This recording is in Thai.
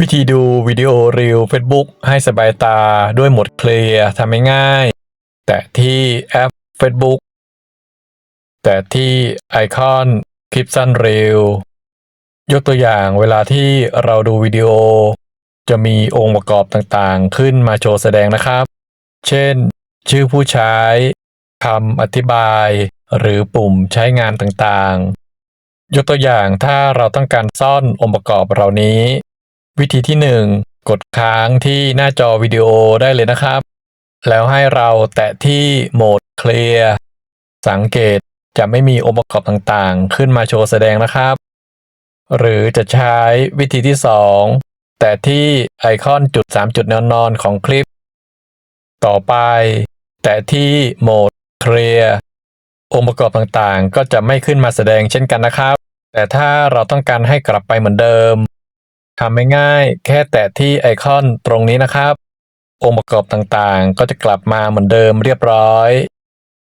วิธีดูวิดีโอรีว Facebook ให้สบายตาด้วยโหมดเคลียร์ทำง่าย แต่ที่แอป Facebook แต่ที่ไอคอนคลิปสั้นร็วยกตัวอย่างเวลาที่เราดูวิดีโอ จะมีองค์ประกอบต่างๆ ขึ้นมาโชว์แสดงนะครับ เช่น ชื่อผู้ใช้คำอธิบาย หรือปุ่มใช้งานต่างๆ ยกตัวอย่างถ้าเราต้องการซ่อนองค์ประกอบเหล่านี้ วิธีที่ 1 กดค้างที่หน้าจอวิดีโอได้เลยนะครับ แล้วให้เราแตะที่โหมดเคลียร์สังเกตจะไม่มีองค์ประกอบต่างๆ ขึ้นมาโชว์แสดงนะครับ หรือจะใช้วิธีที่ 2 แต่ที่ไอคอนจุด 3 จุดแนวนอนของคลิป ต่อไปแต่ที่โหมดเคลียร์องค์ประกอบต่างๆ ก็จะไม่ขึ้นมาแสดงเช่นกันนะครับ แต่ถ้าเราต้องการให้กลับไปเหมือนเดิมำไม่ง่าย แค่แตะที่ไอคอนตรงนี้นะครับ องค์ประกอบต่างๆ ก็จะกลับมาเหมือนเดิมเรียบร้อย